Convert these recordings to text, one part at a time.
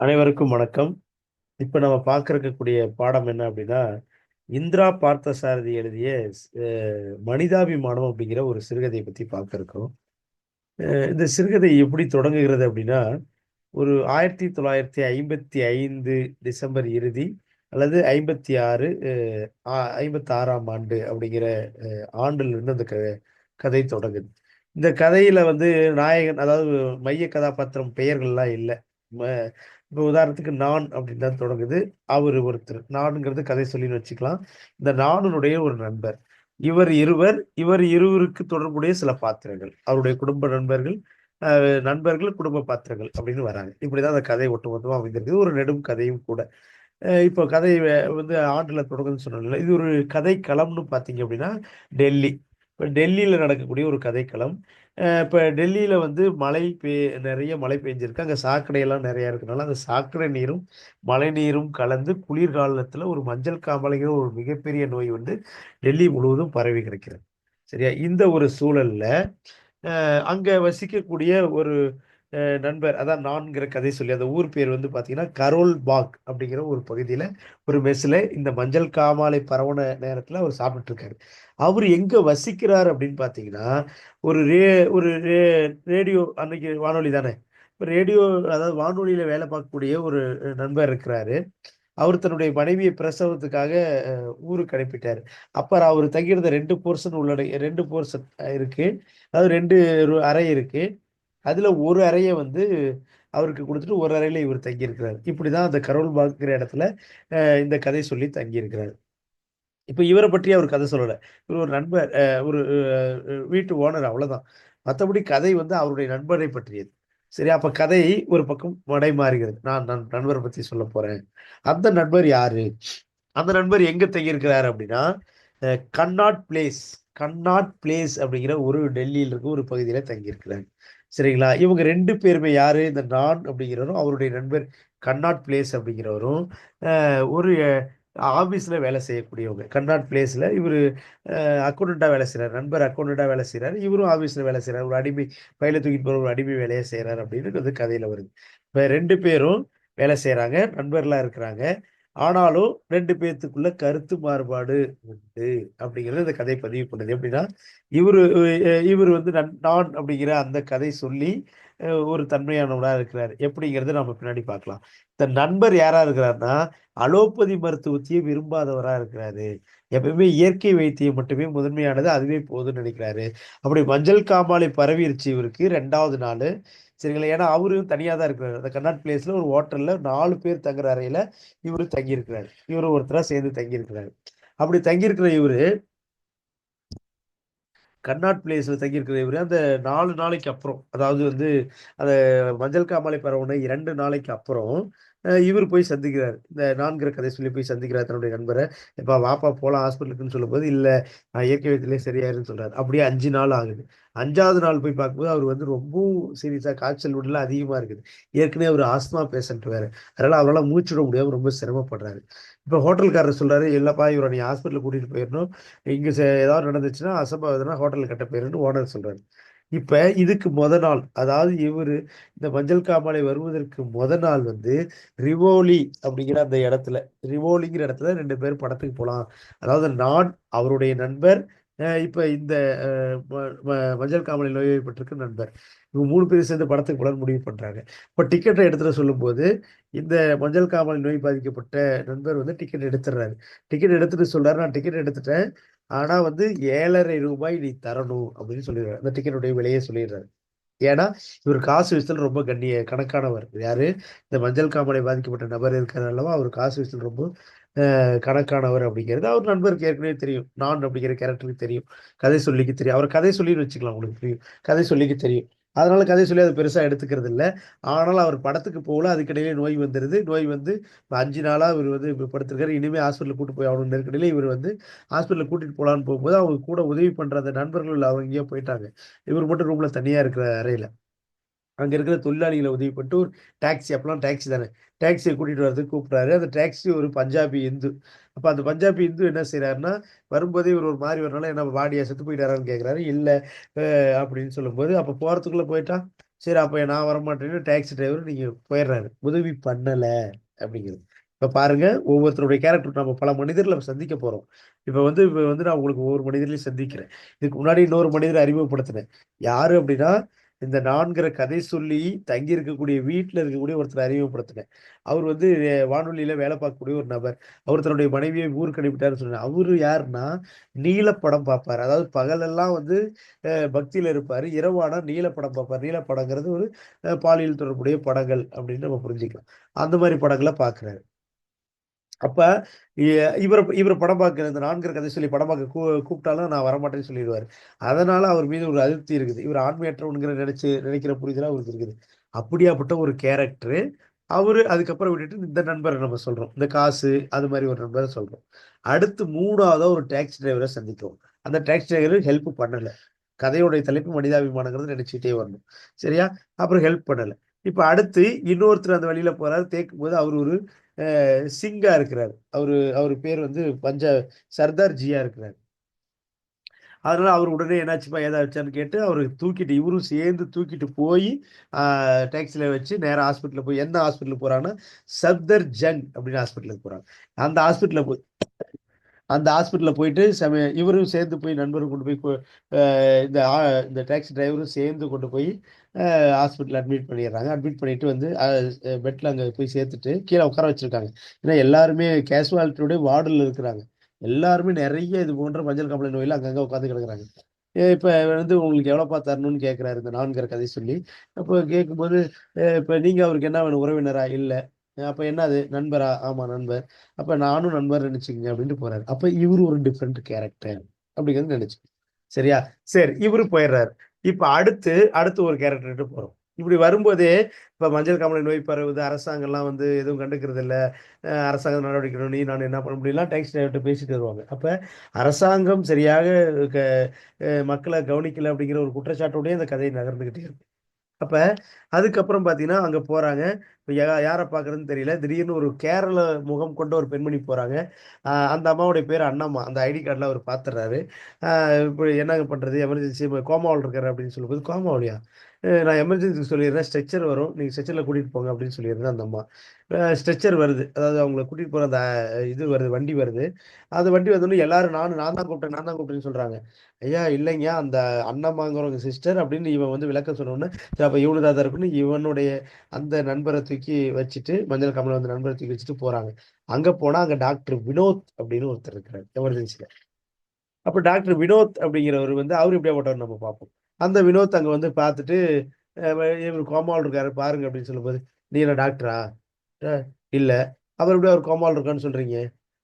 அனைவருக்கும் வணக்கம். இப்போ நம்ம பார்க்க பாடம் என்ன அப்படின்னா இந்திரா பார்த்தசாரதி எழுதிய அஹ், மனிதாபிமானம் அப்படிங்கிற ஒரு சிறுகதையை பற்றி பார்க்க அஹ், இந்த சிறுகதை எப்படி தொடங்குகிறது அப்படின்னா ஒரு ஆயிரத்தி தொள்ளாயிரத்தி ஐம்பத்தி ஐந்து டிசம்பர் இறுதி அல்லது ஐம்பத்தி ஆறு ஐம்பத்தி ஆறாம் ஆண்டு அப்படிங்கிற அஹ், ஆண்டுல இருந்து அந்த க கதை தொடங்குது. இந்த கதையில வந்து நாயகன் அதாவது மைய கதாபாத்திரம் பெயர்கள்லாம் இல்லை. இப்போ உதாரணத்துக்கு நான் அப்படின்னு தான் தொடங்குது. அவர் ஒருத்தர். நானுங்கிறது கதை சொல்லின்னு வச்சுக்கலாம். இந்த நானுனுடைய ஒரு நண்பர். இவர் இருவர் இவர் இருவருக்கு தொடர்புடைய சில பாத்திரங்கள். அவருடைய குடும்ப நண்பர்கள் நண்பர்கள் குடும்ப பாத்திரங்கள் அப்படின்னு வராங்க. இப்படிதான் அந்த கதை ஒட்டுமொத்தமாக அமைந்திருக்கு ஒரு நெடும் கதையும் கூட. இப்போ கதை வந்து ஆண்டில் தொடங்குதுன்னு சொன்னோம்ல இது ஒரு கதை களம்னு பார்த்தீங்க அப்படின்னா டெல்லி. இப்போ டெல்லியில் நடக்கக்கூடிய ஒரு கதைக்களம். இப்போ டெல்லியில் வந்து மழை பெய் நிறைய மழை பெஞ்சிருக்கு. அங்கே சாக்கடையெல்லாம் நிறையா இருக்கனால அந்த சாக்கடை நீரும் மழை நீரும் கலந்து குளிர்காலத்தில் ஒரு மஞ்சள் காமலைங்கிற ஒரு மிகப்பெரிய நோய் வந்து டெல்லி முழுவதும் பரவி கிடக்கிறது. சரியா? இந்த ஒரு சூழலில் அங்கே வசிக்கக்கூடிய ஒரு நண்பர் அதான் நான்கிற கதை சொல்லி அந்த ஊர் பேர் வந்து பார்த்தீங்கன்னா கரோல் பாக் அப்படிங்கிற ஒரு பகுதியில் ஒரு மெஸ்ஸில் இந்த மஞ்சள் காமாலை பரவன நேரத்தில் அவர் சாப்பிட்டுருக்காரு. அவர் எங்கே வசிக்கிறார் அப்படின்னு பார்த்தீங்கன்னா ஒரு ரே ஒரு ரே ரேடியோ அன்னைக்கு வானொலி தானே? இப்போ ரேடியோ அதாவது வானொலியில் வேலை பார்க்கக்கூடிய ஒரு நண்பர் இருக்கிறாரு. அவர் தன்னுடைய மனைவியை பிரசவத்துக்காக ஊருக்கு அனுப்பிட்டார். அப்போ அவர் தங்கியிருந்த ரெண்டு போர்ஷன் உள்ளடை ரெண்டு போர்ஷன் இருக்கு. அதாவது ரெண்டு அறை இருக்குது அதில் ஒரு அறையை வந்து அவருக்கு கொடுத்துட்டு ஒரு அறையில இவர் தங்கியிருக்கிறார். இப்படி தான் அந்த கரோல் பாக்குற இடத்துல இந்த கதை சொல்லி தங்கியிருக்கிறார். இப்போ இவரை பற்றி அவர் கதை சொல்லலை. இவர் ஒரு நண்பர் ஒரு வீட்டு ஓனர் அவ்வளோதான் மற்றபடி கதை வந்து அவருடைய நண்பரை பற்றியது. சரி அப்போ கதை ஒரு பக்கம் மடை மாறுகிறது. நான் நன் நண்பரை பற்றி சொல்ல போகிறேன் அந்த நண்பர் யாரு? அந்த நண்பர் எங்கே தங்கியிருக்கிறார் அப்படின்னா அஹ், கன்னாட் பிளேஸ் கன்னாட் பிளேஸ் அப்படிங்கிற ஒரு டெல்லியில் இருக்க ஒரு பகுதியில் தங்கியிருக்கிறார். சரிங்களா? இவங்க ரெண்டு பேருமே யாரு? இந்த நான் அப்படிங்கிறவரும் அவருடைய நண்பர் கண்ணாட் பிளேஸ் அப்படிங்கிறவரும் ஒரு ஆஃபீஸில் வேலை செய்யக்கூடியவங்க. கண்ணாட் பிளேஸில் இவர் அக்கௌண்ட்டாக வேலை செய்கிறார் நண்பர் அக்கௌண்ட்டாக வேலை செய்கிறார் இவரும் ஆஃபீஸில் வேலை செய்கிறார் ஒரு அடிமை பையில தூக்கிட்டு போகிற ஒரு அடிமை வேலையை செய்கிறார் அப்படின்னு வந்து கதையில் வருது. இப்போ ரெண்டு பேரும் வேலை செய்கிறாங்க நண்பர்களாக இருக்கிறாங்க. ஆனாலும் ரெண்டு பேர்த்துக்குள்ள கருத்து மாறுபாடு உண்டு அப்படிங்கிறது இந்த கதை பதிவு பண்ணுது. எப்படின்னா இவரு இவர் வந்து நன்- நான் அப்படிங்கிற அந்த கதை சொல்லி ஒரு தன்மையானவனாக இருக்கிறார். எப்படிங்கிறத நம்ம பின்னாடி பார்க்கலாம். இந்த நண்பர் யாரா இருக்கிறாருன்னா அலோபதி மருத்துவத்தையே விரும்பாதவரா இருக்கிறாரு. எப்பவுமே இயற்கை வைத்தியம் மட்டுமே முதன்மையானது அதுவே போதும்னு நினைக்கிறாரு. அப்படி மஞ்சள் காமாலை பரவிருச்சு இவருக்கு ரெண்டாவது நாள். சரிங்களா ஏன்னா அவரும் தனியாக தான் இருக்கிறாரு. அந்த கர்நாட் பிளேஸில் ஒரு ஹோட்டலில் நாலு பேர் தங்குற அறையில் இவரு தங்கியிருக்கிறாரு. இவரு ஒருத்தராக சேர்ந்து தங்கியிருக்கிறாரு. அப்படி தங்கியிருக்கிற இவரு கர்நாட் பிளேஸில் தங்கியிருக்கிற இவரு அந்த நாலு நாளைக்கு அப்புறம் அதாவது வந்து அந்த மஞ்சள் காமாலை பரவுன இரண்டு நாளைக்கு அப்புறம் இவர் போய் சந்திக்கிறார். இந்த நான்கிற கதை சொல்லி போய் சந்திக்கிறார் தன்னுடைய நண்பரை. இப்போ வாப்பா போகலாம் ஹாஸ்பிட்டலுக்குன்னு சொல்லும்போது இல்லை நான் இயற்கை வைத்திலே சரியாயிருன்னு சொல்றாரு. அப்படியே அஞ்சு நாள் ஆகுது. அஞ்சாவது நாள் போய் பார்க்கும்போது அவர் வந்து ரொம்பவும் சீரியஸா காய்ச்சல் உடல அதிகமா இருக்குது. ஏற்கனவே அவர் ஆஸ்துமா பேஷண்ட் வேறு. அதனால அவரால் மூச்சு விட ரொம்ப சிரமப்படுறாரு. இப்போ ஹோட்டல்காரர் சொல்றாரு இல்லைப்பா இவரை நீ ஹாஸ்பிட்டலுக்கு கூட்டிகிட்டு போயிடணும். இங்க ஏதாவது நடந்துச்சுன்னா அசம்பாவிதம்னா ஹோட்டலில் கட்ட போயிருன்னு ஓனர் சொல்றாரு. இப்ப இதுக்கு முத நாள் அதாவது இவர் இந்த மஞ்சள் காமாலை வருவதற்கு முத நாள் வந்து ரிவோலி அப்படிங்கிற அந்த இடத்துல ரிவோலிங்கிற இடத்துல ரெண்டு பேர் படத்துக்கு போகலாம் அதாவது நான் அவருடைய நண்பர் இப்போ இப்ப இந்த ம- ம- மஞ்சள் காமலை நோய்வாய்ப்பட்டிருக்க நண்பர். இவங்க மூணு பேர் சேர்ந்து படத்துக்கு போகலான்னு முடிவு பண்றாங்க. இப்ப டிக்கெட்டை எடுத்துட்டு சொல்லும்போது இந்த மஞ்சள் காமலை நோய் பாதிக்கப்பட்ட நண்பர் வந்து டிக்கெட் எடுத்துடுறாரு. டிக்கெட் எடுத்துட்டு சொல்றாரு நான் டிக்கெட் எடுத்துட்டேன். ஆனா வந்து ஏழரை ரூபாய் நீ தரணும் அப்படின்னு சொல்லிடுறாரு. அந்த டிக்கெட்டுடைய விலையை சொல்லிடுறாரு. ஏன்னா இவர் காசு விஷயத்தில் ரொம்ப கண்ணிய கணக்கானவர். யாரு? இந்த மஞ்சள் காமலை பாதிக்கப்பட்ட நபர் இருக்கிறது அல்லவா? அவர் காசு விஷயத்தில் ரொம்ப கணக்கானவர் அப்படிங்கிறது அவர் நண்பருக்கு ஏற்கனவே தெரியும். நான் அப்படிங்கிற கேரக்டருக்கு தெரியும். கதை சொல்லிக்கு தெரியும். அவர் கதை சொல்லின்னு வச்சுக்கலாம் உங்களுக்கு தெரியும் கதை சொல்லிக்கு தெரியும். அதனால கதை சொல்லி அதை பெருசாக எடுத்துக்கிறது இல்லை ஆனால் அவர் படத்துக்கு போகல. அதுக்கிடையிலே நோய் வந்துடுது நோய் வந்து இப்போ அஞ்சு நாளாக இவர் வந்து இப்போ படுத்திருக்காரு. இனிமேல் ஹாஸ்பிட்டலில் கூட்டு போய் ஆகணும் நெருக்கடியில் இவர் வந்து ஹாஸ்பிட்டலில் கூட்டிகிட்டு போலான்னு போகும்போது அவங்க கூட உதவி பண்ணுற அந்த நண்பர்கள் அவங்க எங்கேயோ போயிட்டாங்க. இவர் மட்டும் ரூமில் தனியாக இருக்கிற அறையில். அங்கே இருக்கிற தொழிலாளிகளை உதவி பண்ணிட்டு ஒரு டாக்ஸி அப்போலாம் டாக்ஸி தானே. டாக்ஸியை கூட்டிகிட்டு வரதுக்கு கூப்பிடுறாரு. அந்த டாக்ஸி ஒரு பஞ்சாபி இந்து. அப்போ அந்த பஞ்சாபி இந்து என்ன செய்கிறாருன்னா வரும்போதே இவர் ஒரு மாதிரி வரனால என்ன வாடியா செத்து போயிட்டாரான்னு கேட்குறாரு இல்லை அப்படின்னு சொல்லும்போது அப்போ போகிறதுக்குள்ளே போயிட்டா சரி அப்போ நான் வரமாட்டேன்னு டாக்ஸி டிரைவர் நீங்கள் போயிடுறாரு. உதவி பண்ணலை அப்படிங்கிறது. இப்போ பாருங்க ஒவ்வொருத்தருடைய கேரக்டர் நம்ம பல மனிதர்களை சந்திக்க போகிறோம் இப்போ வந்து இப்போ வந்து நான் உங்களுக்கு ஒவ்வொரு மனிதர்களையும் சந்திக்கிறேன். இதுக்கு முன்னாடி இன்னொரு மனிதரை அறிமுகப்படுத்தினேன். யார் அப்படின்னா இந்த நான்கிற கதை சொல்லி தங்கி இருக்கக்கூடிய வீட்டில் இருக்கக்கூடிய ஒருத்தர் அறிமுகப்படுத்தினேன். அவர் வந்து வானொலியில் வேலை பார்க்கக்கூடிய ஒரு நபர். அவர் தன்னுடைய மனைவியை ஊருக்கு அனுப்பிட்டாருன்னு சொன்னார் அவர் யாருன்னா நீலப்படம் பார்ப்பார். அதாவது பகலெல்லாம் வந்து பக்தியில் இருப்பார். இரவானா நீலப்படம் பார்ப்பார். நீலப்படங்கிறது ஒரு பாலியல் தொடர்புடைய படங்கள் அப்படின்னு நம்ம புரிஞ்சுக்கலாம். அந்த மாதிரி படங்களை பார்க்குறாரு. அப்ப இவர் இவர் படம் பார்க்க இந்த நான்கு கதை சொல்லி படம் பார்க்க கூ கூப்பிட்டாலும் நான் வரமாட்டேன்னு சொல்லிடுவார். அதனால அவர் மீது ஒரு அதிருப்தி இருக்குது. இவர் ஆண்மையற்றவனுங்கிற நினைச்சு நினைக்கிற புரிதலாக அவருக்கு இருக்குது. அப்படியாப்பட்ட ஒரு கேரக்டர் அவரு அதுக்கப்புறம் விட்டுட்டு இந்த நண்பரை நம்ம சொல்றோம். இந்த காசு அது மாதிரி ஒரு நண்பரை சொல்றோம். அடுத்து மூணாவதா ஒரு டாக்ஸி டிரைவரை சந்திக்கிறோம். அந்த டாக்ஸி டிரைவர் ஹெல்ப் பண்ணல. கதையோடைய தலைப்பு மனிதாபிமானங்கிறது நினைச்சுட்டே வரணும். சரியா? அப்புறம் ஹெல்ப் பண்ணல. இப்ப அடுத்து இன்னொருத்தர் அந்த வழியில போறாரு. தேக்கும் போது அவர் ஒரு சிங்கா இருக்கிறார். அவரு அவர் பேர் வந்து பஞ்ச சர்தார் ஜியா இருக்கிறார். அதனால அவர் உடனே என்னாச்சுப்பா ஏதாச்சுன்னு கேட்டு அவர் தூக்கிட்டு இவரும் சேர்ந்து தூக்கிட்டு போய் டாக்ஸியில் வச்சு நேராக ஹாஸ்பிட்டலில் போய் எந்த ஹாஸ்பிட்டலுக்கு போகிறாங்கன்னா சப்தர் ஜங் அப்படின்னு ஹாஸ்பிட்டலுக்கு போகிறாங்க அந்த ஹாஸ்பிட்டலில் போய் அந்த ஹாஸ்பிட்டலில் போயிட்டு சம இவரும் சேர்ந்து போய் நண்பரும் கொண்டு போய் இந்த இந்த டாக்ஸி டிரைவரும் சேர்ந்து கொண்டு போய் ஹாஸ்பிட்டலில் அட்மிட் பண்ணிடுறாங்க. அட்மிட் பண்ணிட்டு வந்து பெட்டில் அங்கே போய் சேர்த்துட்டு கீழே உட்கார வச்சுருக்காங்க. ஏன்னா எல்லாருமே கேஷுவாலிட்டியோடய வார்டில் இருக்கிறாங்க. எல்லாருமே நிறைய இது போன்ற மஞ்சள் கம்பளை நோயில் அங்கங்கே உட்காந்து கிடக்குறாங்க. இப்போ வந்து உங்களுக்கு எவ்வளோப்பா தரணும்னு கேட்குறாரு இந்த நான்கிற கதை சொல்லி. அப்போ கேட்கும்போது இப்போ நீங்கள் அவருக்கு என்ன வேணும்? உறவினரா? இல்லை. அப்போ என்னது? நண்பரா? ஆமாம் நண்பர். அப்போ நானும் நண்பர் நினைச்சுக்கங்க அப்படின்ட்டு போறாரு. அப்போ இவரு ஒரு டிஃப்ரெண்ட் கேரக்டர் அப்படிங்கிறது நினைச்சு. சரியா? சரி இவரு போயிடுறாரு. இப்ப அடுத்து அடுத்து ஒரு கேரக்டர்கிட்ட போறோம். இப்படி வரும்போதே இப்ப மஞ்சள் காமலை நோய் பரவுது அரசாங்கம்லாம் வந்து எதுவும் கண்டுக்கிறது இல்லை. அரசாங்கம் நடவடிக்கை நீ நான் என்ன பண்ண முடியலாம் டேக்ஸ் டிரைவர்கிட்ட பேசிட்டு வருவாங்க. அப்ப அரசாங்கம் சரியாக மக்களை கவனிக்கல அப்படிங்கிற ஒரு குற்றச்சாட்டோடய அந்த கதையை நகர்ந்துகிட்டே இருக்கு. அப்ப அதுக்கப்புறம் பாத்தீங்கன்னா அங்க இப்போ யாரை பார்க்குறதுன்னு தெரியல. திடீர்னு ஒரு கேரள முகம் கொண்ட ஒரு பெண்மணி போகிறாங்க அந்த அம்மாவுடைய பேர் அண்ணம்மா. அந்த ஐடி கார்டில் அவர் பார்த்துறாரு இப்போ என்னங்க பண்ணுறது எமர்ஜென்சி கோமாவில் இருக்கிற அப்படின்னு சொல்லும்போது கோமாவளியா நான் எமர்ஜென்சி சொல்லிடுறேன். ஸ்ட்ரெச்சர் வரும். நீங்கள் ஸ்ட்ரெச்சரில் கூட்டிகிட்டு போங்க அப்படின்னு சொல்லியிருந்தேன் அந்த அம்மா. ஸ்ட்ரெச்சர் வருது. அதாவது அவங்கள கூட்டிகிட்டு போகிற அந்த இது வருது வண்டி வருது. அந்த வண்டி வந்தோடனே எல்லாரும் நானும் நான் தான் கூப்பிட்டேன் நான் தான் கூப்பிட்டேன்னு சொல்கிறாங்க ஐயா இல்லைங்க. அந்த அண்ணம்மாங்கிறவங்க சிஸ்டர் அப்படின்னு இவன் வந்து விளக்க சொன்னோன்னு அப்போ இவனு தான் இருக்குன்னு இவனுடைய அந்த நண்பரை தூக்கி வச்சுட்டு மஞ்சள் கமலை வந்து நண்பரை தூக்கி வச்சுட்டு போறாங்க. அங்க போனா அங்க டாக்டர் வினோத் அப்படின்னு ஒருத்தர் இருக்கிறார் எமர்ஜென்சியில அப்ப டாக்டர் வினோத் அப்படிங்கிறவர் வந்து அவர் இப்படியே போட்டவர் நம்ம பார்ப்போம். அந்த வினோத் அங்க வந்து பார்த்துட்டு இவர் கோமால் இருக்காரு பாருங்க அப்படின்னு சொல்லும்போது நீ என்ன டாக்டரா? இல்லை. அவர் இப்படி அவர் கோமால் இருக்கான்னு சொல்றீங்க?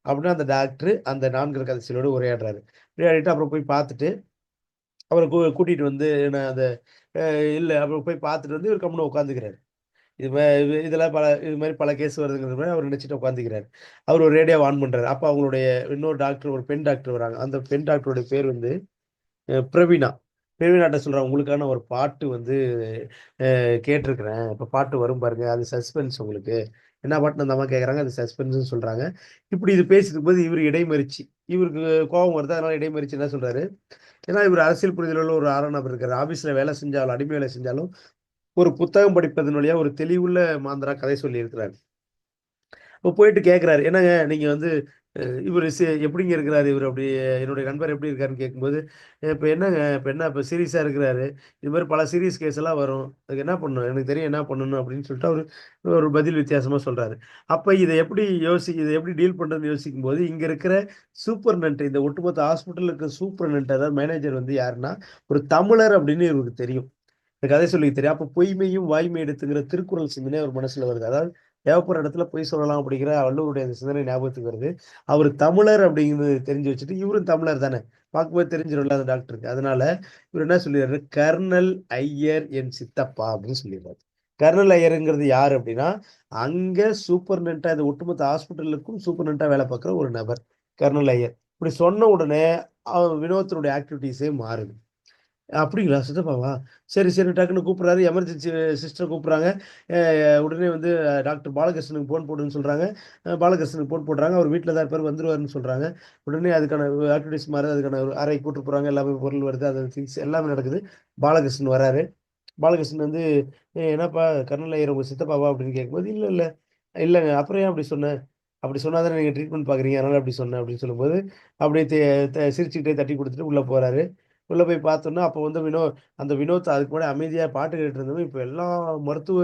அப்படின்னா அந்த டாக்டர் அந்த நான்கு கதைசிலோடு உரையாடுறாரு. உரையாடிட்டு அப்புறம் போய் பார்த்துட்டு அவரை கூட்டிட்டு வந்து நான் அந்த இல்லை. அப்புறம் போய் பார்த்துட்டு வந்து இவர் கம்முன்னு உட்காந்துக்கிறாரு. இது இதெல்லாம் பல இது மாதிரி பல கேஸ் வருதுங்கிற மாதிரி அவர் நினைச்சிட்டு உட்காந்துக்கிறாரு அவர் ஒரு ரேடியோ ஆன் பண்றாரு. அப்போ அவங்களுடைய இன்னொரு டாக்டர் ஒரு பெண் டாக்டர் வராங்க. அந்த பெண் டாக்டருடைய பேர் வந்து பிரவீனா. பிரவீனாட்ட சொல்கிறேன் உங்களுக்கான ஒரு பாட்டு வந்து கேட்டிருக்கிறேன். இப்போ பாட்டு வரும் பாருங்க. அது சஸ்பென்ஸ் உங்களுக்கு. என்ன பாட்டு அந்த அம்மா கேட்குறாங்க அது சஸ்பென்ஸ்னு சொல்கிறாங்க இப்படி இது பேசிட்டு போது இவர் இடைமறிச்சு. இவருக்கு கோபம் வருது. அதனால இடைமறிச்சு என்ன சொல்கிறாரு ஏன்னா இவர் அரசியல் புரிதலில் ஒரு ஆறாம் நபர் இருக்கார். ஆஃபீஸில் வேலை செஞ்சாலும் அடிமை வேலை செஞ்சாலும் ஒரு புத்தகம் படிப்பதன் வழியாக ஒரு தெளிவுள்ள மாந்தரா கதை சொல்லி இருக்கிறாரு இப்போ போயிட்டு கேட்குறாரு என்னங்க நீங்கள் வந்து இவர் எப்படிங்க இருக்கிறாரு இவர் அப்படி என்னுடைய நண்பர் எப்படி இருக்காருன்னு கேட்கும்போது இப்போ என்னங்க இப்போ என்ன இப்போ சீரியஸாக இருக்கிறாரு. இது மாதிரி பல சீரியஸ் கேஸ் எல்லாம் வரும். அதுக்கு என்ன பண்ணணும்? எனக்கு தெரியும் என்ன பண்ணணும்? அப்படின்னு சொல்லிட்டு அவர் ஒரு பதில் வித்தியாசமாக சொல்கிறாரு அப்போ இதை எப்படி யோசி இதை எப்படி டீல் பண்ணுறதுன்னு யோசிக்கும் போது இங்கே இருக்கிற சூப்பர் நண்ட் இந்த ஒட்டுமொத்த ஹாஸ்பிட்டலுக்கு இருக்கிற சூப்பர் நண்ட் அதாவது மேனேஜர் வந்து யாருன்னா ஒரு தமிழர் அப்படின்னு இவருக்கு தெரியும். இந்த கதை சொல்லி தெரியும் அப்போ பொய்மையும் வாய்மை எடுத்துங்கிற திருக்குறள் சிந்தனை அவர் மனசில் வருது. அதாவது தேவைப்படுற இடத்துல பொய் சொல்லலாம் அப்படிங்கிற வள்ளுவருடைய அந்த சிந்தனை ஞாபகத்துக்கு வருது. அவர் தமிழர் அப்படிங்கிறது தெரிஞ்சு வச்சுட்டு இவரும் தமிழர் தானே. பார்க்கும்போது தெரிஞ்சிடல அந்த டாக்டருக்கு அதனால இவர் என்ன சொல்லிடுறாரு? கர்னல் ஐயர் என் சித்தப்பா அப்படின்னு சொல்லிடுறாரு. கர்னல் ஐயருங்கிறது யார் அப்படின்னா அங்க சூப்பர்னண்டா இந்த ஒட்டுமொத்த ஹாஸ்பிட்டலுக்கும் சூப்பர்னண்டா வேலை பார்க்குற ஒரு நபர் கர்னல் ஐயர். இப்படி சொன்ன உடனே வினோத்தினுடைய ஆக்டிவிட்டிஸே மாறுது. அப்படிங்களா சித்தப்பாவா? சரி சரி. டக்குன்னு கூப்பிட்றாரு. எமர்ஜென்சி சிஸ்டர் கூப்பிட்றாங்க. உடனே வந்து டாக்டர் பாலகிருஷ்ணனுக்கு ஃபோன் போடுன்னு சொல்கிறாங்க பாலகிருஷ்ணனுக்கு ஃபோன் போடுறாங்க. அவர் வீட்டில் தான் இருப்பார் வந்துருவார்னு சொல்கிறாங்க உடனே அதுக்கான ஆக்டிவிட்டிஸ் மாதிரி அதுக்கான அறை கூட்டு போகிறாங்க எல்லாமே பொருள் வருது அது திங்ஸ் எல்லாமே நடக்குது. பாலகிருஷ்ணன் வராரு. பாலகிருஷ்ணன் வந்து என்னப்பா கர்னல் ஐயர் உங்கள் சித்தப்பாவா? அப்படின்னு கேட்கும்போது இல்லை இல்லை. இல்லைங்க. அப்புறம் ஏன் அப்படி சொன்னேன் அப்படி சொன்னால் தானே நீங்கள் ட்ரீட்மெண்ட் பார்க்குறீங்க. அதனால் அப்படி சொன்னேன். அப்படின்னு சொல்லும்போது அப்படியே த- சிரிச்சுக்கிட்டே தட்டி கொடுத்துட்டு உள்ளே போகிறாரு உள்ளே போய் பார்த்தோன்னா அப்போ வந்து வினோ அந்த வினோத் அதுக்கு கூட அமைதியாக பாட்டு கேட்டு இருந்தவன் இப்போ எல்லா மருத்துவ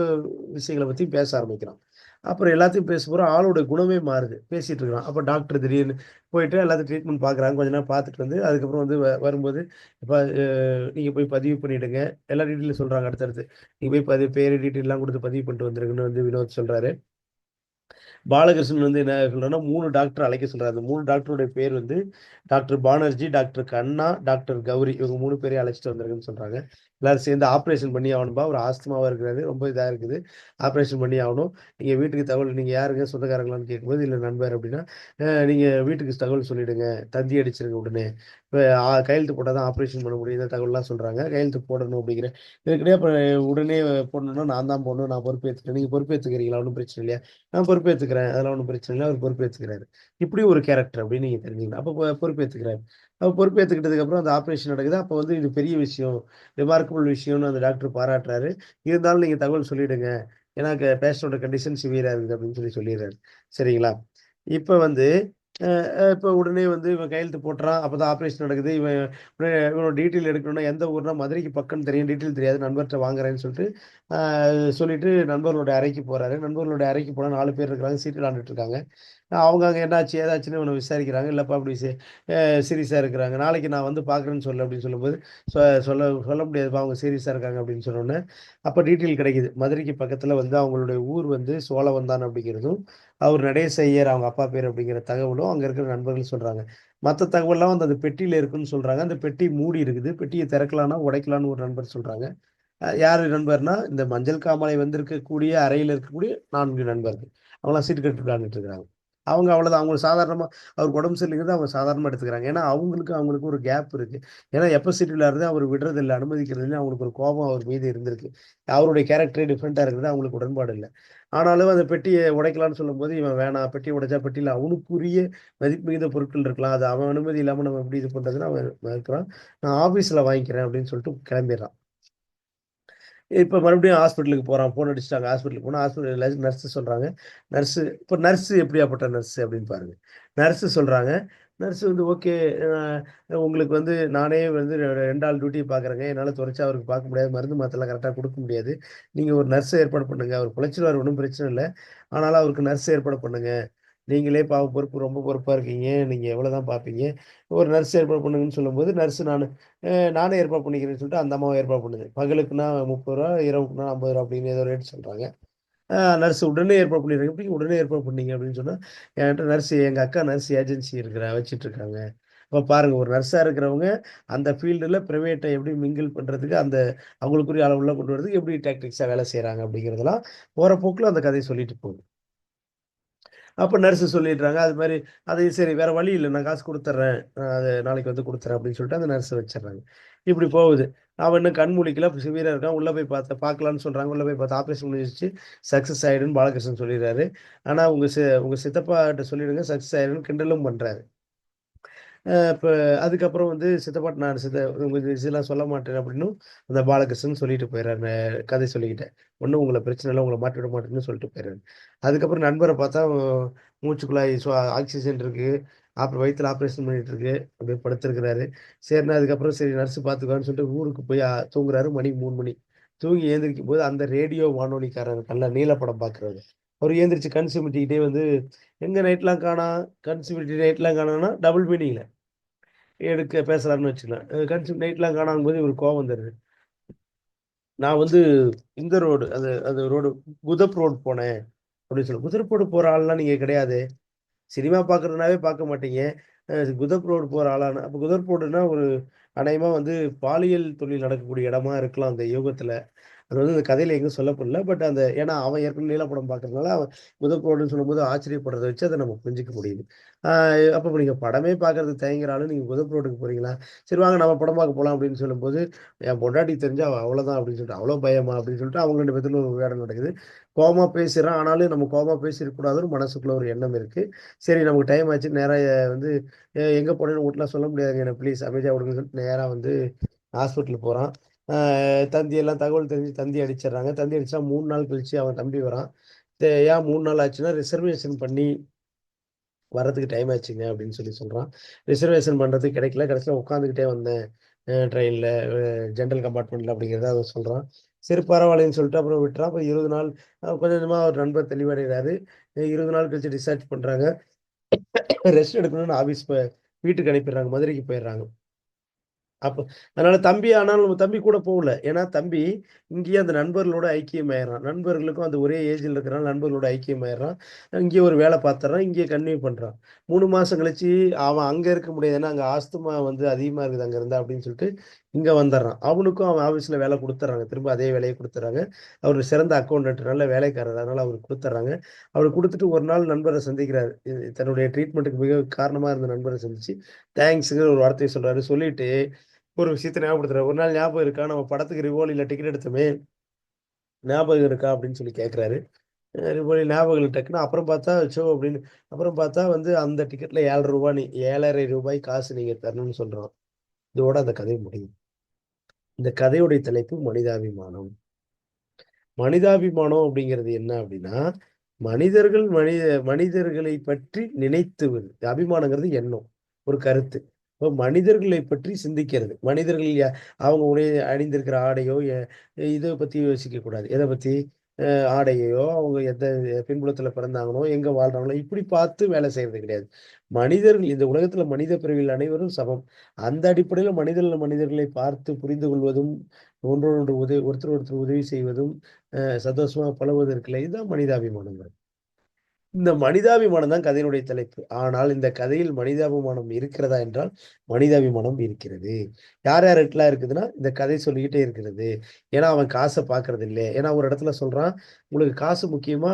விஷயங்களை பற்றி பேச ஆரம்பிக்கிறான். அப்புறம் எல்லாத்தையும் பேச போகிறோம் ஆளோட குணமே மாறுது. பேசிகிட்டு இருக்கிறான் அப்போ டாக்டர் திடீர்னு போயிட்டு எல்லாத்தையும் ட்ரீட்மெண்ட் பார்க்குறாங்க கொஞ்ச நேரம் பார்த்துட்டு வந்து அதுக்கப்புறம் வந்து வ- வரும்போது இப்போ நீங்கள் போய் பதிவு பண்ணிவிடுங்க எல்லா டீட்டெயிலும் சொல்கிறாங்க அடுத்தடுத்து. நீங்கள் போய் பதிவு பேர் டீட்டெயிலாம் கொடுத்து பதிவு பண்ணிட்டு வந்துருங்கன்னு வந்து வினோத் சொல்கிறாரு பாலகிருஷ்ணன் வந்து என்ன சொல்றாருன்னா மூணு டாக்டர் அழைக்க சொல்றாரு. அந்த மூணு டாக்டருடைய பேர் வந்து doctor Banerjee doctor Khanna doctor Gauri இவங்க மூணு பேரையும் அழைச்சிட்டு வந்திருக்குன்னு சொல்றாங்க. எல்லாரும் சேர்ந்து ஆப்ரேஷன் பண்ணி ஆகணும்பா. ஒரு ஆஸ்துமாவாக இருக்கிறாரு ரொம்ப இதாக இருக்குது. ஆப்ரேஷன் பண்ணி ஆகணும். நீங்கள் வீட்டுக்கு தகவல் நீங்கள் யாருங்க சொந்தக்காரங்களான்னு கேட்கும்போது இல்லை நண்பர் அப்படின்னா நீங்கள் வீட்டுக்கு தகவல் சொல்லிவிடுங்க தந்தி அடிச்சிருங்க உடனே. இப்போ கையெழுத்து போட்டால் தான் ஆப்ரேஷன் பண்ண முடியும். இந்த தகவல்லாம் சொல்கிறாங்க கையெழுத்து போடணும் அப்படிங்கிற. இதுக்கிட்டே இப்போ உடனே போடணும்னா நான் தான் போடணும். நான் பொறுப்பேற்றுக்கிறேன் நீங்கள் பொறுப்பேற்றுக்கிறீங்களா ஒன்றும் பிரச்சனை இல்லையா? நான் பொறுப்பேற்றுக்கிறேன் அதெல்லாம் ஒன்றும் பிரச்சனை இல்லை. அவர் பொறுப்பேற்றுக்கிறாரு இப்படி ஒரு கேரக்டர் அப்படின்னு நீங்கள் தெரிஞ்சுக்கணும். அப்போ பொறுப்பேற்றுக்கிறாரு அவர் பொறுப்பேற்றுக்கிட்டதுக்கப்புறம் அந்த ஆப்ரேஷன் நடக்குது. அப்போ வந்து இது பெரிய விஷயம் ரிமார்க்கபிள் விஷயம்னு அந்த டாக்டர் பாராட்டுறாரு. இருந்தாலும் நீங்கள் தகவல் சொல்லிவிடுங்க ஏன்னா பேஷண்டோட கண்டிஷன் சிவியராக இருக்குது அப்படின்னு சொல்லி சொல்லிடுறாரு. சரிங்களா? இப்போ வந்து இப்போ உடனே வந்து இவன் கையெழுத்து போட்டுறான். அப்போ தான் ஆப்ரேஷன் நடக்குது. இவன் இவனோட டீட்டெயில் எடுக்கணும்னா எந்த ஊர்னா மதுரைக்கு பக்கம் தெரியும். டீட்டெயில் தெரியாது. நண்பர்கிட்ட வாங்குறேன்னு சொல்லிட்டு சொல்லிட்டு நண்பர்களோட அறைக்கு போகிறாரு நண்பர்களோட அறைக்கு போனால் நாலு பேர் இருக்கிறாங்க. சீட்டு விளாண்டுட்டு இருக்காங்க. அவங்க அங்கே என்னாச்சு ஏதாச்சுன்னு இவனை விசாரிக்கிறாங்க. இல்லைப்பா அப்படி சீரியஸாக இருக்கிறாங்க. நாளைக்கு நான் வந்து பார்க்குறேன்னு சொல்ல அப்படின்னு சொல்லும்போது சொ சொல்ல சொல்ல முடியாதுப்பா அவங்க சீரியஸாக இருக்காங்க அப்படின்னு சொன்னோன்னே அப்போ டீட்டெயில் கிடைக்குது. மதுரைக்கு பக்கத்தில் வந்து அவங்களுடைய ஊர் வந்து சோழவந்தான் அப்படிங்கிறதும் அவர் நடேசையர் அவங்க அப்பா பேர் அப்படிங்கிற தகவலும் அங்கே இருக்கிற நண்பர்கள் சொல்கிறாங்க மற்ற தகவல்லாம் வந்து அந்த பெட்டியில் இருக்குன்னு சொல்கிறாங்க அந்த பெட்டி மூடி இருக்குது. பெட்டியை திறக்கலான்னா உடைக்கலான்னு ஒரு நண்பர் சொல்கிறாங்க யார் நண்பர்னா இந்த மஞ்சள் காமாலை வந்திருக்கக்கூடிய அறையில் இருக்கக்கூடிய நான்கு நண்பர்கள். அவங்களாம் சீட்டு கட்டு விளையாண்டுட்டு இருக்கிறாங்க. அவங்க அவ்வளோதான் அவங்க சாதாரணமாக அவருக்கு உடம்பு சரியில்லைங்கிறது அவங்க சாதாரணமாக எடுத்துக்கிறாங்க. ஏன்னா அவங்களுக்கு அவங்களுக்கு ஒரு கேப் இருக்குது ஏன்னா எப்போ சீட்டு அவர் விடுறதில்லை இல்லை அவங்களுக்கு ஒரு கோபம் அவர் மீது இருந்திருக்கு. அவருடைய கேரக்டரே டிஃப்ரெண்ட்டாக இருக்கிறது அவங்களுக்கு உடன்பாடு இல்லை. ஆனாலும் அந்த பெட்டியை உடைக்கலாம்னு சொல்லும்போது இவன் வேணாம் பெட்டியை உடைச்சா பெட்டியில் அவனுக்குரிய மதிப்பு மிகுந்த பொருட்கள் இருக்கலாம். அது அவன் அனுமதி இல்லாமல் நம்ம எப்படி இது பண்ணுறதுன்னு அவன் இருக்கிறான். நான் ஆஃபீஸில் வாங்கிக்கிறேன் அப்படின்னு சொல்லிட்டு கிளம்பிடுறான். இப்போ மறுபடியும் ஹாஸ்பிட்டலுக்கு போகிறான் ஃபோன் அடிச்சிட்டாங்க. ஹாஸ்பிட்டலுக்கு போனால் ஹாஸ்பிட்டல் நர்ஸு சொல்கிறாங்க நர்ஸு இப்போ நர்ஸு எப்படியாப்பட்ட நர்ஸு அப்படின்னு பாருங்க. நர்ஸு சொல்கிறாங்க நர்ஸு வந்து ஓகே உங்களுக்கு வந்து நானே வந்து ரெண்டு ஆள் டியூட்டி பார்க்குறேங்க என்னால் துறைச்சா அவருக்கு பார்க்க முடியாது. மருந்து மாத்திரலாம் கரெக்டாக கொடுக்க முடியாது. நீங்கள் ஒரு நர்ஸை ஏற்பாடு பண்ணுங்கள் அவர் பிழைச்சிருவார் ஒன்றும் பிரச்சனை இல்லை. ஆனாலும் அவருக்கு நர்ஸ் ஏற்பாடு பண்ணுங்கள் நீங்களே பாவ பொறுப்பு ரொம்ப பொறுப்பாக இருக்கீங்க. நீங்கள் எவ்வளோ தான் பார்ப்பீங்க ஒரு நர்ஸ் ஏற்பாடு பண்ணுங்கன்னு சொல்லும்போது நர்ஸு நான் நானே ஏற்பாடு பண்ணிக்கிறேன்னு சொல்லிட்டு அந்த அம்மாவை ஏற்பாடு பண்ணுது. பகலுக்குன்னா முப்பது ரூபா இரவுக்குன்னா ஐம்பது ரூபா அப்படின்னு ஏதோ ரேட் சொல்கிறாங்க நர்ஸ் உடனே ஏற்பாடு பண்ணிடுறாங்க. எப்படி உடனே ஏற்பாடு பண்ணீங்க? அப்படின்னு சொன்னால் என்கிட்ட நர்ஸ் எங்கள் அக்கா நர்ஸ் ஏஜென்சி இருக்கிற வச்சுட்டு இருக்காங்க. இப்போ பாருங்கள் ஒரு நர்ஸாக இருக்கிறவங்க அந்த ஃபீல்டில் ப்ரைவேட்டை எப்படி மிங்கிள் பண்ணுறதுக்கு அந்த அவங்களுக்குரிய அளவுள்ள கொண்டு வரதுக்கு எப்படி டாக்டிக்ஸாக வேலை செய்கிறாங்க அப்படிங்கிறதெல்லாம் போகிற போக்கில் அந்த கதையை சொல்லிட்டு போகுது. அப்போ நர்ஸு சொல்லிடுறாங்க அது மாதிரி அது சரி வேற வழி இல்லை நான் காசு கொடுத்துட்றேன் அது நாளைக்கு வந்து கொடுத்துறேன் அப்படின்னு சொல்லிட்டு அந்த நர்ஸை வச்சிடுறாங்க. இப்படி போகுது. அவன் இன்னும் கண் முழிக்கல சிவியராக இருக்கான் உள்ளே போய் பார்த்த பார்க்கலான்னு சொல்கிறாங்க உள்ளே போய் பார்த்து ஆப்ரேஷன் முடிஞ்சிச்சு சக்ஸஸ் ஆகிடுன்னு பாலகிருஷ்ணன் சொல்லிடுறாரு. ஆனால் உங்கள் சி உங்கள் சித்தப்பாட்ட சொல்லிடுங்க சக்ஸஸ் ஆகிடுன்னு கிண்டலும் பண்ணுறாரு இப்போ அதுக்கப்புறம் வந்து சித்தப்பாட்டு நான் சித்த உங்களுக்கு இதெல்லாம் சொல்ல மாட்டேன் அப்படின்னும் அந்த பாலகிருஷ்ணன் சொல்லிட்டு போயிடுறாரு கதை சொல்லிக்கிட்டேன். ஒன்றும் உங்களை பிரச்சனை இல்லை உங்களை மாட்டி விட மாட்டேன்னு சொல்லிட்டு போயிடுறாரு அதுக்கப்புறம் நண்பரை பார்த்தா மூச்சுக்குழாய் ஸோ ஆக்சிஜன் இருக்குது அப்புறம் வயிற்றுல ஆப்ரேஷன் பண்ணிட்டு இருக்கு. அப்படியே படுத்திருக்கிறாரு. சரிண்ணா அதுக்கப்புறம் சரி நர்ஸ் பார்த்துக்கோன்னு சொல்லிட்டு ஊருக்கு போய் தூங்குறாரு. மணி மூணு மணி. தூங்கி ஏந்திரிக்கும் போது அந்த ரேடியோ வானொலிக்காரர் நல்ல நீலப்படம் பார்க்குறாரு. அவர் ஏந்திரிச்சு கண் சிமிட்டிக்கிட்டே வந்து எங்கே நைட்லாம் காணா? கண் சிமிட்டி நைட்லாம் காணான்னா டபுள் மீனிங்கில் எடுக்க பேசுறாருன்னு வச்சுக்கலாம் கன்சியூம் நைட்லாம் காணாங்கும் போது இவர் கோவம் வந்துடுது நான் வந்து இந்த ரோடு அது அது ரோடு குதப் ரோடு போனேன் அப்படின்னு சொல்லி. குதப் ரோடு போகிற ஆள்லாம் நீங்கள் கிடையாது. சினிமா பார்க்குறதுனாவே பார்க்க மாட்டீங்க. குதப் ரோடு போகிற ஆளான அப்போ குதப் ரோடுனா ஒரு அநேகமாக வந்து பாலியல் தொழில் நடக்கக்கூடிய இடமா இருக்கலாம் அந்த யோகத்தில். அது வந்து இந்த கதையில எங்கேயும் சொல்லப்படல. பட் அந்த ஏன்னா அவன் ஏற்கனவே நீலப்படம் பார்க்கறதுனால அவன் குதப் சொல்லும்போது ஆச்சரியப்படுறத வச்சு அதை நம்ம புரிஞ்சுக்க முடியுது. ஆஹ் அப்போ நீங்க படமே பார்க்கறது தயங்குறாலும் ஆளு நீங்க குதப் போறீங்களா? சரி வாங்க நம்ம படம் பார்க்க போலாம் அப்படின்னு சொல்லும்போது என் பொண்டாட்டி தெரிஞ்சா அவள் அவ்வளவுதான் அப்படின்னு சொல்லிட்டு அவ்வளோ பயமா அப்படின்னு சொல்லிட்டு அவங்க ரெண்டு பேத்துல ஒரு வேடம் நடக்குது. கோமா பேசுறான் ஆனாலும் நம்ம கோமா பேசிடக்கூடாதுன்னு மனசுக்குள்ள ஒரு எண்ணம் இருக்கு. சரி நமக்கு டைம் ஆச்சு. நேராக வந்து எங்கே எங்க போனேன்னு வீட்டுலாம் சொல்ல முடியாதுங்க. என்ன ப்ளீஸ் அமைதியா விடுங்கன்னு சொல்லிட்டு நேராக வந்து ஹாஸ்பிட்டல் போறான். தந்தி எல்லாம் தகவல் தெரிஞ்சு தந்தி அடிச்சிடுறாங்க. தந்தி அடிச்சா மூணு நாள் கழிச்சு அவன் தம்பி வரான். ஏன் மூணு நாள் ஆச்சுன்னா ரிசர்வேஷன் பண்ணி வர்றதுக்கு டைம் ஆச்சுங்க அப்படின்னு சொல்லி சொல்கிறான் ரிசர்வேஷன் பண்ணுறதுக்கு கிடைக்கல. கடைசியில் உட்காந்துக்கிட்டே வந்தேன். ட்ரெயினில் ஜென்ரல் கம்பார்ட்மெண்ட்டில் அப்படிங்கிறத அவர் சொல்கிறான் சரி பரவாயில்லன்னு சொல்லிட்டு அப்புறம் விட்டுறான். அப்புறம் இருபது நாள் கொஞ்சம் கொஞ்சமாக அவர் நண்பர் தெளிவடைகிறாரு. இருபது நாள் கழிச்சு டிஸ்சார்ஜ் பண்ணுறாங்க ரெஸ்ட் எடுக்கணும்னு ஆஃபீஸ் வீட்டுக்கு அனுப்பிடுறாங்க. மதுரைக்கு போயிடுறாங்க. அப்போ அதனால தம்பி ஆனாலும் தம்பி கூட போகல. ஏன்னா தம்பி இங்கேயே அந்த நண்பர்களோட ஐக்கியமாயிடுறான். நண்பர்களுக்கும் அந்த ஒரே ஏஜில் இருக்கிறான் நண்பர்களோட ஐக்கியமாயிடுறான். இங்கேயே ஒரு வேலை பார்த்துறான். இங்கேயே கன்வியூ பண்ணுறான் மூணு மாதம் கழிச்சு அவன் அங்கே இருக்க முடியாது. ஏன்னா அங்கே ஆஸ்துமா வந்து அதிகமாக இருக்குது. அங்கே இருந்தா அப்படின்னு சொல்லிட்டு இங்கே வந்துடுறான். அவனுக்கும் அவன் ஆஃபீஸில் வேலை கொடுத்துட்றாங்க. திரும்ப அதே வேலையை கொடுத்துட்றாங்க. அவர் சிறந்த அக்கௌண்டன்ட் நல்ல வேலைக்காரர். அதனால் அவருக்கு கொடுத்துட்றாங்க. அவர் கொடுத்துட்டு ஒரு நாள் நண்பரை சந்திக்கிறார். தன்னுடைய ட்ரீட்மெண்ட்டுக்கு மிக காரணமாக இருந்த நண்பரை சந்திச்சு தேங்க்ஸுங்கிற ஒரு வார்த்தையை சொல்கிறாரு சொல்லிட்டு ஒரு விஷயத்தை ஞாபகப்படுத்துறாரு. ஒரு நாள் ஞாபகம் இருக்கா? நம்ம படத்துக்கு ரிவோலியில் டிக்கெட் எடுத்தோமே. ஞாபகம் இருக்கா அப்படின்னு சொல்லி கேட்குறாரு ரிவோலி ஞாபகம் டக்குன்னு அப்புறம் பார்த்தா ஷோ அப்படின்னு. அப்புறம் பார்த்தா வந்து அந்த டிக்கெட்டில் ஏழரை ரூபாய் நீ ஏழரை ரூபாய் காசு நீங்கள் தரணும்னு சொல்கிறோம் இதோட அந்த கதை முடியும். இந்த கதையுடைய தலைப்பு மனிதாபிமானம். மனிதாபிமானம் அப்படிங்கிறது என்ன அப்படின்னா மனிதர்கள் மனித மனிதர்களை பற்றி நினைத்து அபிமானங்கிறது எண்ணம். ஒரு கருத்து. இப்போ மனிதர்களை பற்றி சிந்திக்கிறது. மனிதர்கள் அவங்க உடைய அணிந்திருக்கிற ஆடையோ இதை பற்றி யோசிக்க கூடாது. எதை பற்றி ஆடையோ அவங்க எந்த பின்புலத்தில் பிறந்தாங்களோ எங்கே வாழ்றாங்களோ இப்படி பார்த்து வேலை செய்யறது கிடையாது. மனிதர்கள் இந்த உலகத்தில் மனித பிரிவில் அனைவரும் சமம். அந்த அடிப்படையில் மனிதர்கள் மனிதர்களை பார்த்து புரிந்து கொள்வதும் ஒன்றொன்று உதவி ஒருத்தர் ஒருத்தர் உதவி செய்வதும் சந்தோஷமாக பழகுவது இருக்குல்ல இதுதான் மனிதாபிமானங்கள். இந்த மனிதாபிமானம் தான் கதையினுடைய தலைப்பு. ஆனால் இந்த கதையில் மனிதாபிமானம் இருக்கிறதா என்றால் மனிதாபிமானம் இருக்கிறது. யார் யார்கிட்டலாம் இருக்குதுன்னா இந்த கதை சொல்லிக்கிட்டே இருக்கிறது. ஏன்னா அவன் காசை பார்க்கறது இல்லை. ஏன்னா ஒரு இடத்துல சொல்றான் உங்களுக்கு காசு முக்கியமா?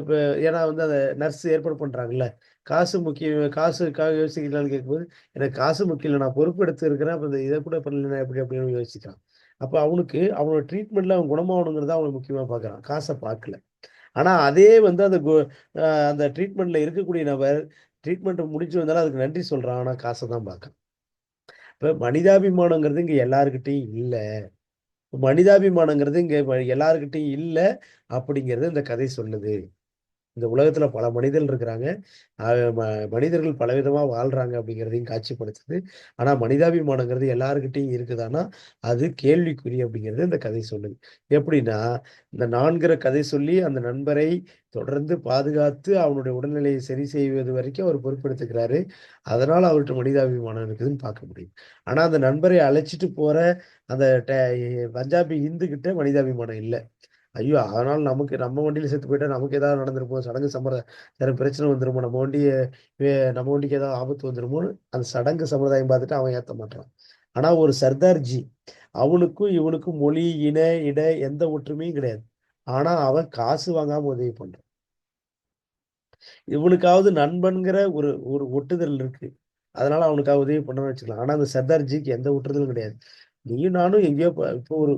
இப்போ ஏன்னா வந்து அந்த நர்ஸ் ஏற்பாடு பண்றாங்கல்ல. காசு முக்கியம் காசுக்காக யோசிக்கலான்னு கேட்கும்போது எனக்கு காசு முக்கியம் இல்லை நான் பொறுப்பு எடுத்து இருக்கிறேன் அப்போ இதை கூட பண்ணல எப்படி? அப்படின்னு யோசிக்கிறான். அப்போ அவனுக்கு அவனோட ட்ரீட்மெண்ட்ல அவன் குணமாகணுங்கிறத அவனுக்கு முக்கியமாக பார்க்குறான். காசை பார்க்கல. ஆனால் அதே வந்து அந்த அந்த ட்ரீட்மெண்ட்டில் இருக்கக்கூடிய நபர் ட்ரீட்மெண்ட் முடிச்சு வந்தாலும் அதுக்கு நன்றி சொல்கிறான் ஆனால் காசை தான் பார்க்க இப்போ மனிதாபிமானங்கிறது இங்கே எல்லாருக்கிட்டையும் இல்லை. மனிதாபிமானங்கிறது இங்கே எல்லாருக்கிட்டையும் இல்லை அப்படிங்கிறது இந்த கதை சொல்லுது. இந்த உலகத்துல பல மனிதர்கள் இருக்கிறாங்க. மனிதர்கள் பலவிதமா வாழ்றாங்க அப்படிங்கிறதையும் காட்சிப்படுத்துது. ஆனா மனிதாபிமானங்கிறது எல்லாருக்கிட்டையும் இருக்குதானா அது கேள்விக்குறி அப்படிங்கிறது இந்த கதை சொல்லுது. எப்படின்னா இந்த நான்கிற கதை சொல்லி அந்த நண்பரை தொடர்ந்து பாதுகாத்து அவனுடைய உடல்நிலையை சரி செய்வது வரைக்கும் அவர் பொறுப்பெடுத்துக்கிறாரு அதனால அவர்கிட்ட மனிதாபிமானம் இருக்குதுன்னு பார்க்க முடியும் ஆனா அந்த நண்பரை அழைச்சிட்டு போற அந்த பஞ்சாபி இந்து கிட்ட மனிதாபிமானம் இல்லை. ஐயோ அதனால நமக்கு நம்ம வண்டியில செத்து போயிட்டா நமக்கு ஏதாவது நடந்திருப்போம் சடங்கு சம்பிரதாயம் பிரச்சனை வந்துருமோ? நம்ம வண்டிய நம்ம வண்டிக்கு ஏதாவது ஆபத்து வந்துருமோன்னு அந்த சடங்கு சம்பிரதாயம் பார்த்துட்டு அவன் ஏத்த மாட்டான். ஆனா ஒரு சர்தார்ஜி அவனுக்கும் இவனுக்கும் மொழி இன இட எந்த ஒற்றுமையும் கிடையாது. ஆனா அவன் காசு வாங்காம உதவி பண்றான். இவனுக்காவது நண்பன்கிற ஒரு ஒரு ஒட்டுதல் இருக்கு. அதனால அவனுக்காக உதவி பண்ணணும்னு வச்சுக்கலாம். ஆனா அந்த சர்தார்ஜிக்கு எந்த ஒட்டுதலும் கிடையாது. நீயும் நானும் எங்கேயோ இப்போ ஒரு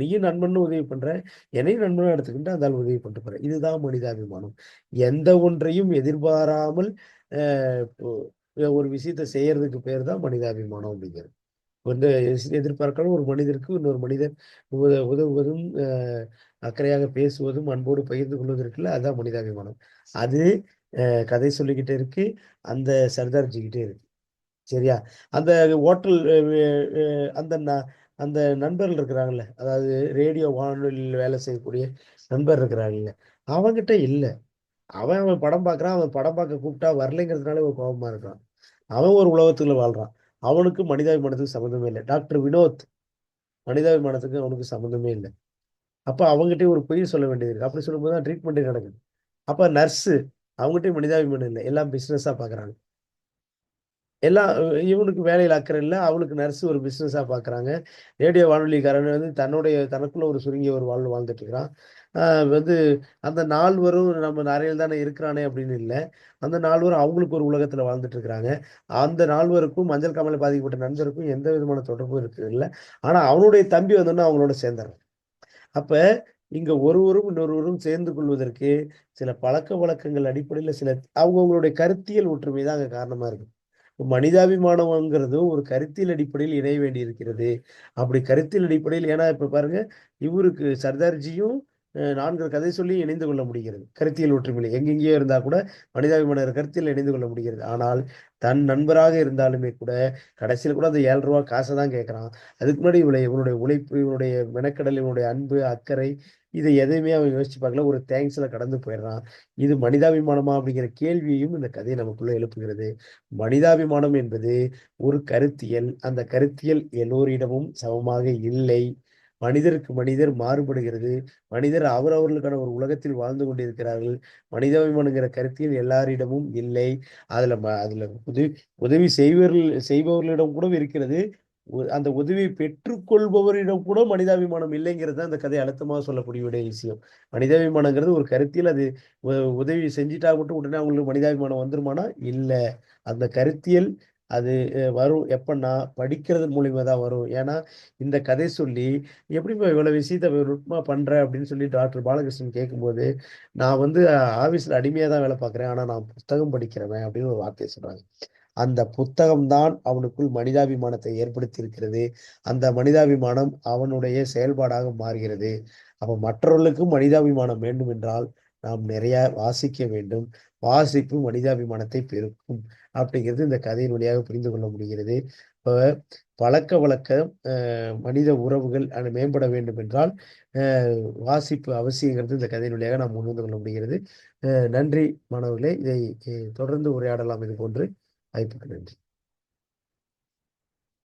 நீயும் நண்பன் உதவி பண்ற என்னையும் நண்பனும் எடுத்துக்கிட்டு அந்த உதவி பண்ணிட்டு போற. இதுதான் மனிதாபிமானம். எந்த ஒன்றையும் எதிர்பாராமல் ஒரு விஷயத்த செய்யறதுக்கு பேர் தான் மனிதாபிமானம் அப்படிங்கிறது. வந்து எதிர்பார்க்காம ஒரு மனிதருக்கு இன்னொரு மனிதர் உதவுவதும் அக்கறையாக பேசுவதும் அன்போடு பகிர்ந்து கொள்வது இருக்குல்ல அதுதான் மனிதாபிமானம். அது கதை சொல்லிக்கிட்டே இருக்கு அந்த சர்தார்ஜிக்கிட்டே இருக்கு. சரியா? அந்த ஹோட்டல் அந்த அந்த நண்பர்கள் இருக்கிறாங்கல்ல அதாவது ரேடியோ வானொலியில் வேலை செய்யக்கூடிய நண்பர் இருக்கிறாங்கல்ல அவங்கிட்ட இல்லை. அவன் அவன் படம் பார்க்குறான் அவன் படம் பார்க்க கூப்பிட்டா வரலைங்கிறதுனால ஒரு கோபமா இருக்கான். அவன் ஒரு உலகத்துல வாழ்றான். அவனுக்கு மனிதாபிமானத்துக்கு சம்மந்தமே இல்லை. டாக்டர் வினோத் மனிதாபிமானத்துக்கு அவனுக்கு சம்மந்தமே இல்லை. அப்போ அவங்ககிட்ட ஒரு பொய் சொல்ல வேண்டியது இருக்குது அப்படி சொல்லும்போது தான் ட்ரீட்மெண்ட்டே நடக்குது. அப்போ நர்ஸு அவங்ககிட்டயும் மனிதாபிமானம் இல்லை. எல்லாம் பிஸ்னஸாக பார்க்குறாங்க எல்லாம் இவனுக்கு வேலையில் அக்கறை இல்லை. அவளுக்கு நர்ஸு ஒரு பிஸ்னஸாக பார்க்குறாங்க ரேடியோ வானொலிக்காரன் வந்து தன்னுடைய தனக்குள்ள ஒரு சுருங்கிய ஒரு வாழ்வு வாழ்ந்துட்டு இருக்கிறான். வந்து அந்த நால்வரும் நம்ம நிறைய தானே இருக்கிறானே அப்படின்னு இல்லை. அந்த நால்வரும் அவங்களுக்கு ஒரு உலகத்தில் வாழ்ந்துட்டு இருக்கிறாங்க. அந்த நால்வருக்கும் மஞ்சள் காமலை பாதிக்கப்பட்ட நண்பருக்கும் எந்த விதமான தொடர்பும் இருக்குது இல்லை. ஆனால் அவனுடைய தம்பி வந்தோன்னா அவங்களோட சேர்ந்துடுறான் அப்போ இங்க ஒருவரும் இன்னொருவரும் சேர்ந்து கொள்வதற்கு சில பழக்க வழக்கங்கள் அடிப்படையில் சில அவங்கவுங்களுடைய கருத்தியல் ஒற்றுமை தான் அங்கே காரணமா இருக்கு. மனிதாபிமானம்ங்கிறதும் ஒரு கருத்தியல் அடிப்படையில் இணைய வேண்டியிருக்கிறது. அப்படி கருத்தியல் அடிப்படையில் ஏன்னா இப்போ பாருங்க இவருக்கு சர்தார்ஜியும் நான்கு கதை சொல்லி இணைந்து கொள்ள முடிகிறது. கருத்தியல் ஒற்றுமையில். எங்கெங்கேயோ இருந்தா கூட மனிதாபிமான கருத்தியல் இணைந்து கொள்ள முடிகிறது. ஆனால் தன் நண்பராக இருந்தாலுமே கூட கடைசியில் கூட அந்த ஏழு ரூபா காசை தான் கேட்குறான். அதுக்கு முன்னாடி இவளை இவனுடைய உழைப்பு இவனுடைய மெனக்கடல் இவனுடைய அன்பு அக்கறை இதை எதையுமே அவன் யோசிச்சு பார்க்கல. ஒரு தேங்க்ஸ்ல கடந்து போயிடுறான். இது மனிதாபிமானமா அப்படிங்கிற கேள்வியையும் இந்த கதை நமக்குள்ள எழுப்புகிறது. மனிதாபிமானம் என்பது ஒரு கருத்தியல். அந்த கருத்தியல் எல்லோரிடமும் சமமாக இல்லை. மனிதருக்கு மனிதர் மாறுபடுகிறது. மனிதர் அவரவர்களுக்கான ஒரு உலகத்தில் வாழ்ந்து கொண்டிருக்கிறார்கள். மனிதாபிமானங்கிற கருத்தியல் எல்லாரிடமும் இல்லை. அதுல ம- அதுல உதவி உதவி செய்வர்கள் செய்பவர்களிடம் கூட இருக்கிறது. அந்த உதவியை பெற்றுக்கொள்பவரிடம் கூட மனிதாபிமானம் இல்லைங்கிறது தான் இந்த கதை அழுத்தமாக சொல்லக்கூடிய ஒரு விஷயம். மனிதாபிமானங்கிறது ஒரு கருத்தியில். அது உ- உதவி செஞ்சிட்டா மட்டும் உடனே அவங்களுக்கு மனிதாபிமானம் வந்துருமானா? இல்லை. அந்த கருத்தியல் அது அஹ், வரும். எப்பன்னா படிக்கிறது மூலியமா தான் வரும். ஏன்னா இந்த கதை சொல்லி எப்படிப்பா இவ்வளவு விஷயத்த நுட்பமாக பண்ற? அப்படின்னு சொல்லி டாக்டர் பாலகிருஷ்ணன் கேட்கும்போது நான் வந்து ஆபீஸ்ல அடிமையாக தான் வேலை பார்க்குறேன். ஆனா நான் புத்தகம் படிக்கிறவன். அப்படின்னு ஒரு வார்த்தையை சொல்றாங்க. அந்த புத்தகம்தான் அவனுக்குள் மனிதாபிமானத்தை ஏற்படுத்தியிருக்கிறது. அந்த மனிதாபிமானம் அவனுடைய செயல்பாடாக மாறுகிறது. அப்போ மற்றவர்களுக்கும் மனிதாபிமானம் வேண்டும் என்றால் நாம் நிறைய வாசிக்க வேண்டும். வாசிப்பு மனிதாபிமானத்தை பெருக்கும் அப்படிங்கிறது இந்த கதையின் வழியாக புரிந்து கொள்ள முடிகிறது. இப்போ பழக்க வழக்கம் மனித உறவுகள் மேம்பட வேண்டும் என்றால் வாசிப்பு அவசியங்கிறது இந்த கதையின் வழியாக நாம் உணர்ந்து கொள்ள முடிகிறது. நன்றி மாணவர்களே இதை தொடர்ந்து உரையாடலாம் இது போன்று. வாய்ப்புக்கு நன்றி